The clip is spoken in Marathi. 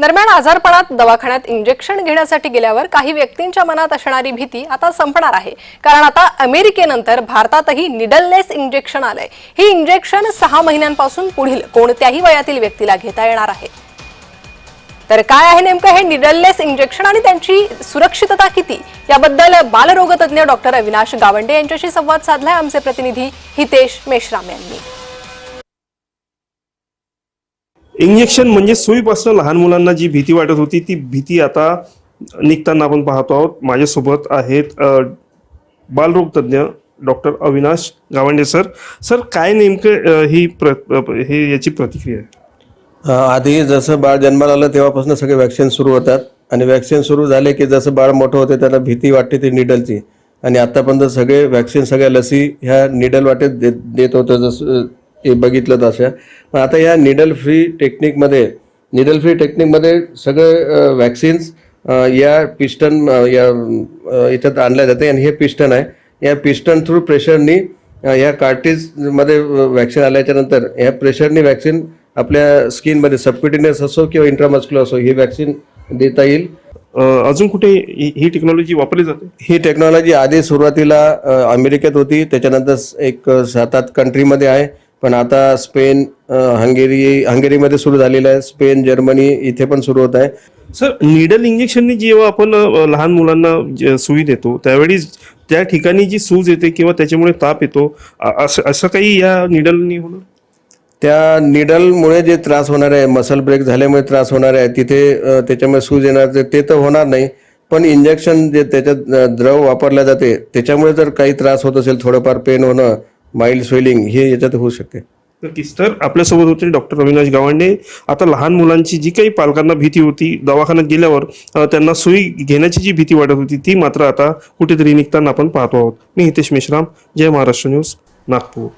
दरम्यान आजारपणात दवाखान्यात इंजेक्शन घेण्यासाठी गेल्यावर काही व्यक्तींच्या मनात असणारी भीती आता संपणार आहे. कारण आता अमेरिकेनंतर भारतातही निडललेस इंजेक्शन आलंय. ही इंजेक्शन सहा महिन्यांपासून पुढील कोणत्याही वयातील व्यक्तीला घेता येणार आहे. तर काय आहे नेमकं हे निडललेस इंजेक्शन आणि त्यांची सुरक्षितता किती? याबद्दल बालरोगतज्ञ डॉक्टर अविनाश गावंडे यांच्याशी संवाद साधलाय. आमचे प्रतिनिधी हितेश मेश्राम यांनी. इंजेक्शन म्हणजे सुईपासून लहान मुलांना जी भीती वाटत होती ती भीती आता निघताना आपण पाहतो आहोत. माझ्यासोबत आहेत बालरोगतज्ञ बालरोग तज्ज्ञ doctor Avinash Gawande sir. Sir काय नेमकं ही प्र हे याची प्रतिक्रिया आहे? आधी जसं बाळ जन्माला आलं तेव्हापासून सगळे वॅक्सिन सुरू होतात. आणि वॅक्सिन सुरू झाले की जसं बाळ मोठं होते त्याला भीती वाटते ती निडलची आणि आतापर्यंत सगळे वॅक्सिन सगळ्या लसी ह्या निडल वाटेत देत देत होतं जसं बघितलं तशा पण आता ह्या निडल फ्री टेक्निकमध्ये निडल फ्री टेक्निकमध्ये सगळे वॅक्सिन्स या पिस्टन या याच्यात आणल्या जाते आणि हे पिस्टन आहे. या पिस्टन थ्रू प्रेशरनी या कार्टेजमध्ये वॅक्सिन आल्याच्यानंतर या प्रेशरनी वॅक्सिन आपल्या स्किनमध्ये सबक्युटिनियस असो किंवा इंट्रामस्क्युलर असो ही वॅक्सिन देता येईल. अजून कुठे ही टेक्नॉलॉजी वापरली जाते? ही टेक्नॉलॉजी आधी सुरुवातीला अमेरिकेत होती. त्याच्यानंतर एक सात आठ कंट्रीमध्ये आहे. पण आता स्पेन हंगेरी हंगेरीमध्ये सुरू झालेलं आहे. स्पेन जर्मनी इथे पण सुरू होत आहे. सर निडल इंजेक्शननी जेव्हा आपण लहान मुलांना सुई देतो त्यावेळी त्या ठिकाणी जी सूज येते किंवा त्याच्यामुळे ताप येतो असं असं काही या निडलनी होणार? त्या निडलमुळे जे त्रास होणार आहे मसल ब्रेक झाल्यामुळे त्रास होणार आहे तिथे त्याच्यामुळे सूज येणार ते- ते तर होणार नाही. पण इंजेक्शन जे त्याच्यात द्रव वापरला जाते त्याच्यामुळे जर काही त्रास होत असेल थोडंफार पेन होणं माइल्ड स्वेलिंग हे याच्यात होऊ शकते. नक्कीच तर आपल्यासोबत होते डॉक्टर अविनाश गावंडे. आता लहान मुलांची जी काही पालकांना भीती होती दवाखान्यात गेल्यावर त्यांना सुई घेण्याची जी भीती वाटत होती ती मात्र आता कुठेतरी निघताना आपण पाहतो आहोत. मी हितेश मेश्राम जय महाराष्ट्र न्यूज नागपूर.